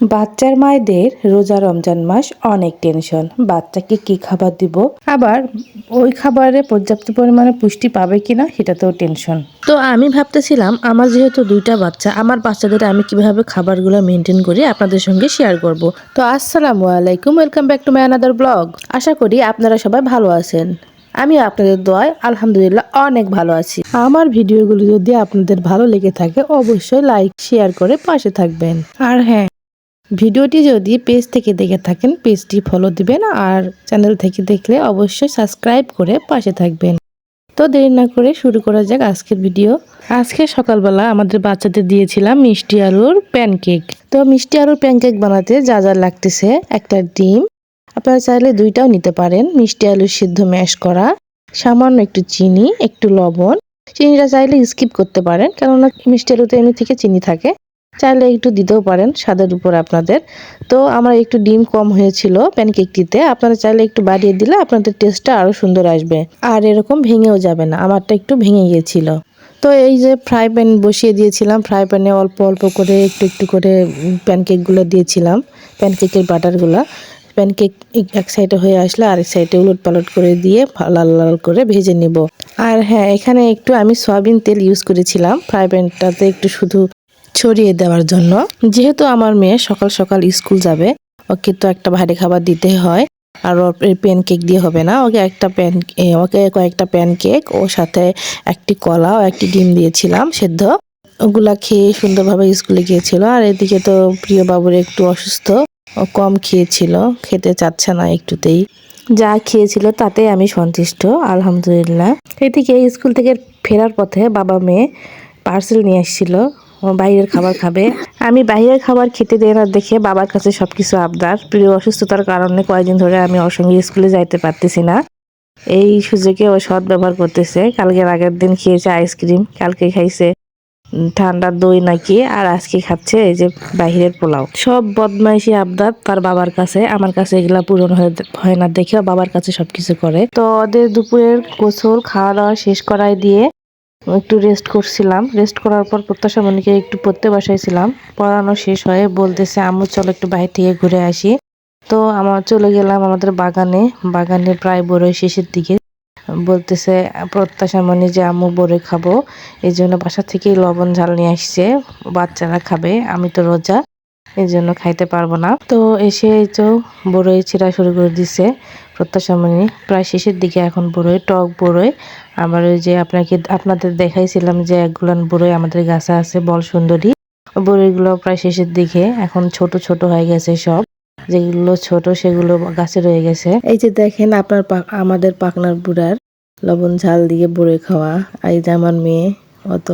বাচ্চার মায়েদের রোজা রমজান মাস অনেক টেনশন বাচ্চাকে কি খাবার দিব? আবার ওই খাবারে পর্যাপ্ত পরিমাণে পুষ্টি পাবে কিনা সেটাতেও টেনশন তো আমি ভাবতেছিলাম আমার যেহেতু দুইটা বাচ্চা আমার বাচ্চাদের আমি কীভাবে খাবারগুলো মেনটেন করি আপনাদের সঙ্গে শেয়ার করব। তো আসসালামু আলাইকুম welcome back to my another blog আশা করি আপনারা সবাই ভালো আছেন। আমি আপনাদের দোয়ায় আলহামদুলিল্লাহ অনেক ভালো আছি। আমার ভিডিওগুলো যদি আপনাদের ভালো লেগে থাকে অবশ্যই লাইক শেয়ার করে পাশে থাকবেন। আর হ্যাঁ ভিডিওটি যদি পেজ থেকে দেখে থাকেন, পেজটি ফলো দিবেন আর চ্যানেল থেকে দেখলে অবশ্যই সাবস্ক্রাইব করে পাশে থাকবেন। তো দেরি না করে শুরু করা যাক আজকের ভিডিও আজকে সকালবেলা আমাদের বাচ্চাদের দিয়েছিলাম মিষ্টি আলুর প্যানকেক তো মিষ্টি আলুর প্যানকেক বানাতে যা যা লাগতেছে, একটা ডিম। আপনারা চাইলে দুইটাও নিতে পারেন। মিষ্টি আলু সিদ্ধ ম্যাশ করা, সামান্য একটু চিনি, একটু লবণ। চিনিটা চাইলে স্কিপ করতে পারেন, কেননা মিষ্টি আলুতে এমনি থেকে চিনি থাকে। চাইলে একটু দিতেও পারেন স্বাদের উপর আপনাদের। তো আমার একটু ডিম কম হয়েছিল প্যানকেকটিতে, আপনারা চাইলে একটু বাড়িয়ে দিলে আপনাদের টেস্টটা আরও সুন্দর আসবে। আর এরকম ভেঙেও যাবে না, আমারটা একটু ভেঙে গিয়েছিল। তো এই যে ফ্রাই প্যান বসিয়ে দিয়েছিলাম, ফ্রাই প্যানে অল্প অল্প করে একটু একটু করে প্যানকেকগুলো দিয়েছিলাম, প্যানকেকের বাটারগুলো। প্যানকেক এক সাইডে হয়ে আসলে আরেক সাইডে উলট পালট করে দিয়ে লাল লাল করে ভেজে নিব। আর হ্যাঁ এখানে একটু আমি সয়াবিন তেল ইউজ করেছিলাম, ফ্রাই প্যানটাতে একটু শুধু ছড়িয়ে দেওয়ার জন্য। যেহেতু আমার মেয়ে সকাল সকাল স্কুল যাবে, ওকে তো একটা ভারী খাবার দিতে হয়, আর প্যান কেক দিয়ে হবে না। ওকে একটা প্যান ওকে কয়েকটা প্যান কেক ওর সাথে একটি কলা ও একটি ডিম দিয়েছিলাম সেদ্ধ। ওগুলা খেয়ে সুন্দরভাবে স্কুলে গিয়েছিল, আর এদিকে তো প্রিয় বাবুর একটু অসুস্থ, ও কম খেয়েছিল, খেতে চাচ্ছে না একটুতেই। যা খেয়েছিল তাতে আমি সন্তুষ্ট, আলহামদুলিল্লাহ। এদিকে স্কুল থেকে ফেরার পথে বাবা মেয়ে পার্সেল নিয়ে এসেছিল বাইরের খাবার খাবে। আমি বাইরের খাবার খেতে দেয় না দেখে বাবার কাছে সবকিছু আবদার। প্রিয় অসুস্থতার কারণে কয়েকদিন ধরে আমি ওর সঙ্গে স্কুলে যাইতে পারতেছি না। এই সুযোগে ও সৎ ব্যবহার করতেছে। কালকের আগের দিন খেয়েছে আইসক্রিম, কালকে খাইছে ঠান্ডা দই নাকি, আর আজকে খাচ্ছে এই যে বাহিরের পোলাও। সব বদমাইশি আবদার তার বাবার কাছে। আমার কাছে এগুলা পূরণ হয়ে না দেখে ও বাবার কাছে সবকিছু করে। তো ওদের দুপুরের গোসল খাওয়া দাওয়া শেষ করায় দিয়ে একটু রেস্ট করছিলাম। রেস্ট করার পর প্রত্যাশা মনিকে একটু পড়তে বসাইছিলাম। পড়ানো শেষ হয়ে বলতেছে, আম্মু, চলো একটু বাইরে থেকে ঘুরে আসি। তো আমার চলে গেলাম আমাদের বাগানে। বাগানে প্রায় বড়ই শেষের দিকে। বলতেছে প্রত্যাশা মনি যে, আম্মু বড়ে খাব। এই জন্য বাসা থেকেই লবণ ঝাল নিয়ে আসছে। বাচ্চারা খাবে, আমি তো রোজা। এই জন্য খাইতে পারব না। তো এসে এই তো বড়ই ছিঁড়া শুরু করে দিছে। প্রত্যাশামণি প্রায় শেষের দিকে এখন বড়ই, টক বড়ই। আবার ওই যে আপনাকে, আপনাদের দেখাইছিলাম যে একগুলান বড়ই আমাদের গাছে আছে, বল সুন্দরী। বড়ইগুলো প্রায় শেষের দিকে, এখন ছোট ছোট হয়ে গেছে সব। যেগুলো ছোট, সেগুলো গাছে রয়ে গেছে। এই যে দেখেন আপনার আমাদের পাকনার বুড়ার লবণ ঝাল দিয়ে বড়ই খাওয়া। যে আমার মেয়ে, অত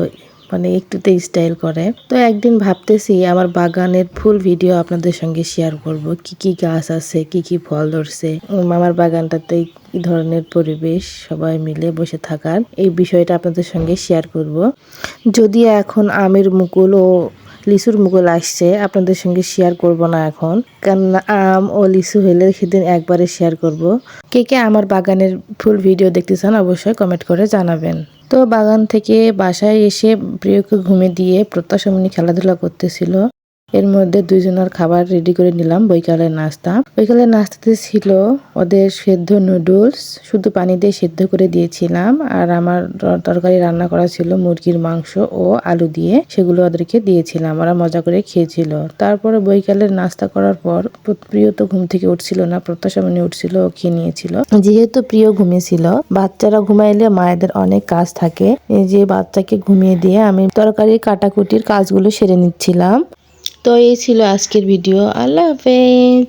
মানে একটুতে স্টাইল করে। তো একদিন ভাবতেছি আমার বাগানের ফুল ভিডিও আপনাদের সঙ্গে শেয়ার করব। কি কি গাছ আছে, কি কি ফল ধরছে। আমার বাগানটাতে কি ধরনের পরিবেশ সবাই মিলে বসে থাকার এই বিষয়টা আপনাদের সঙ্গে শেয়ার করব। যদি এখন আমের মুকুল ও লিচুর মুকুল আসছে, আপনাদের সঙ্গে শেয়ার করব না এখন। কারণ আম ও লিচু হলে সেদিন একবারে শেয়ার করব। কে কে আমার বাগানের ফুল ভিডিও দেখতে চান অবশ্যই কমেন্ট করে জানাবেন। তো বাগান থেকে বাসায় এসে প্রিয়কে ঘুমে দিয়ে প্রত্যাশামণি খেলাধুলা করতেছিল। এর মধ্যে দুইজনের খাবার রেডি করে নিলাম, বৈকালের নাস্তা। বৈকালের নাস্তাতে ছিল ওদের সেদ্ধ নুডলস শুধু পানি দিয়ে সেদ্ধ করে দিয়েছিলাম, আর আমার তরকারি রান্না করা ছিল মুরগির মাংস ও আলু দিয়ে, সেগুলো ওদেরকে দিয়েছিলাম, ওরা মজা করে খেয়েছিল। তারপরে বৈকালের নাস্তা করার পর প্রিয় তো ঘুম থেকে উঠছিল না প্রত্যাশামণি উঠছিল ও খেয়ে নিয়েছিল। যেহেতু প্রিয় ঘুমিয়েছিল, বাচ্চারা ঘুমাইলে মায়েদের অনেক কাজ থাকে। এই যে বাচ্চাকে ঘুমিয়ে দিয়ে আমি তরকারি কাটাকুটির কাজগুলো সেরে নিচ্ছিলাম। তো এই ছিল আজকের ভিডিও। আল্লাহ হাফেজ।